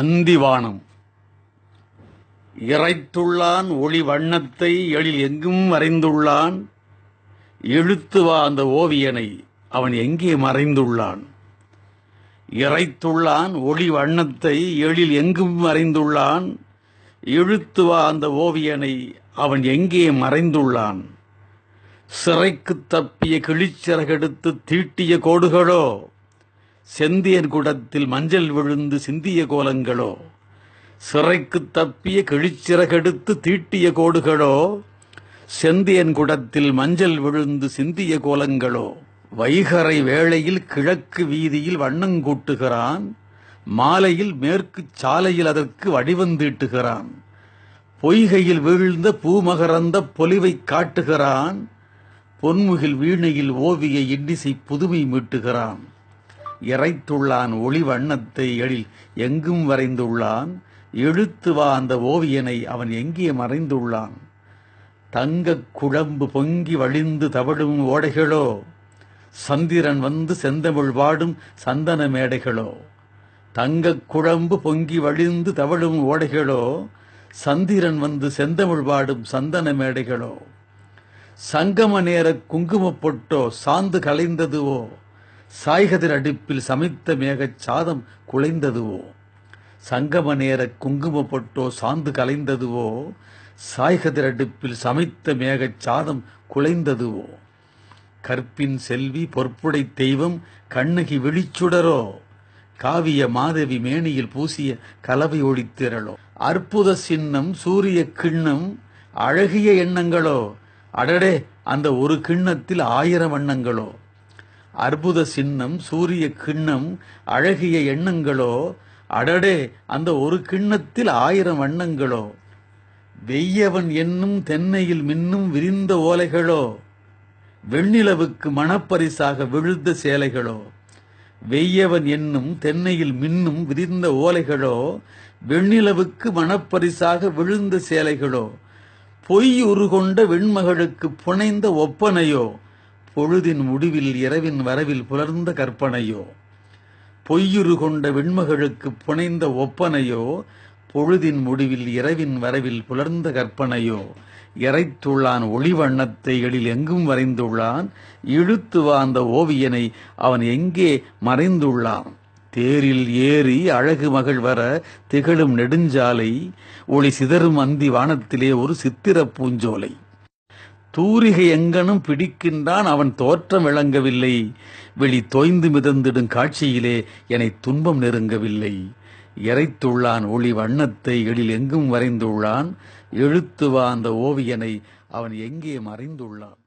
அந்திவானம். இறைத்துள்ளான் ஒளி வண்ணத்தை எழில் எங்கும் வரைந்துள்ளான் இழுத்துவா அந்த ஓவியனை அவன் எங்கே மறைந்துள்ளான்? இறைத்துள்ளான் ஒளி வண்ணத்தை எழில் எங்கும் மறைந்துள்ளான். இழுத்துவா அந்த ஓவியனை அவன் எங்கே மறைந்துள்ளான்? சிறைக்குத் தப்பிய கிழிச்சிறகெடுத்து தீட்டிய கோடுகளோ? செந்தியன் குடத்தில் மஞ்சள் விழுந்து சிந்திய கோலங்களோ சிறைக்குத் தப்பிய கிழிச்சிறகெடுத்து தீட்டிய கோடுகளோ செந்தியன் குடத்தில் மஞ்சள் விழுந்து சிந்திய கோலங்களோ வைகரை வேளையில் கிழக்கு வீதியில் வண்ணங்கூட்டுகிறான் மாலையில் மேற்கு சாலையில் அதற்கு வடிவந்தீட்டுகிறான் பொய்கையில் வீழ்ந்த பூமகரந்த பொலிவை காட்டுகிறான் பொன்முகில் வீணையில் ஓவிய இன்னிசை புதுமை மீட்டுகிறான். இறைத்துள்ளான் ஒளி வண்ணத்தை எழில் எங்கும் வரைந்துள்ளான். எழுத்து வா அந்த ஓவியனை அவன் எங்கே மறைந்துள்ளான்? தங்கக் குழம்பு பொங்கி வழிந்து தவழும் ஓடைகளோ? சந்திரன் வந்து செந்தமிழ் வாடும் சந்தன மேடைகளோ? தங்கக் குழம்பு பொங்கி வழிந்து தவழும் ஓடைகளோ? சந்திரன் வந்து செந்தமிழ் வாடும் சந்தன மேடைகளோ? சங்கம நேர குங்குமப்பொட்டோ சாந்து கலைந்ததுவோ? சாய்கதிர் அடுப்பில் சமைத்த மேகச் சாதம் குலைந்ததுவோ சங்கம நேர குங்கும பொட்டோ சாந்து கலைந்ததுவோ? சாய்கதிர் அடுப்பில் சமைத்த மேகச் சாதம் குலைந்ததுவோ கற்பின் செல்வி பொற்புடை தெய்வம் கண்ணகி விழிச்சுடரோ? காவிய மாதவி மேனியில் பூசிய கலவை ஒளித்திரளோ அற்புத சின்னம் சூரிய கிண்ணம் அழகிய எண்ணங்களோ? அடடே அந்த ஒரு கிண்ணத்தில் ஆயிரம் வண்ணங்களோ? அற்புத சின்னம் சூரிய கிண்ணம் அழகிய எண்ணங்களோ? அடடே அந்த ஒரு கிண்ணத்தில் ஆயிரம் வண்ணங்களோ? வெய்யவன் என்னும் தென்னையில் மின்னும் விரிந்த ஓலைகளோ? வெண்ணிலவுக்கு மணப்பரிசாக விழுந்த சேலைகளோ? வெய்யவன் என்னும் தென்னையில் மின்னும் விரிந்த ஓலைகளோ? வெண்ணிலவுக்கு மணப்பரிசாக விழுந்த சேலைகளோ? பொய் உருகொண்ட வெண்மகளுக்கு புனைந்த ஒப்பனையோ? பொழுதின் முடிவில் இரவின் வரவில் புலர்ந்த கற்பனையோ பொய்யுரு கொண்ட விண்மகளுக்கு புனைந்த ஒப்பனையோ பொழுதின் முடிவில் இரவின் வரவில் புலர்ந்த கற்பனையோ இறைத்துள்ளான் ஒளிவண்ணத்தை எழில் எங்கும் வரைந்துள்ளான் இழுத்து வாழ்ந்த ஓவியனை அவன் எங்கே மறைந்துள்ளான்? தேரில் ஏறி அழகு மகள் வர திகழும் நெடுஞ்சாலை ஒளி சிதறும் அந்தி வானத்திலே ஒரு சித்திர பூஞ்சோலை. தூரிகை எங்கனும் பிடிக்கின்றான் அவன் தோற்றம் விளங்கவில்லை. வெளி தோய்ந்து மிதந்திடும் காட்சியிலே என்னை துன்பம் நெருங்கவில்லை. இறைத்துள்ளான் ஒளி வண்ணத்தை எழில் எங்கும் வரைந்துள்ளான். எழுத்துவா அந்த ஓவியனை அவன் எங்கே மறைந்துள்ளான்?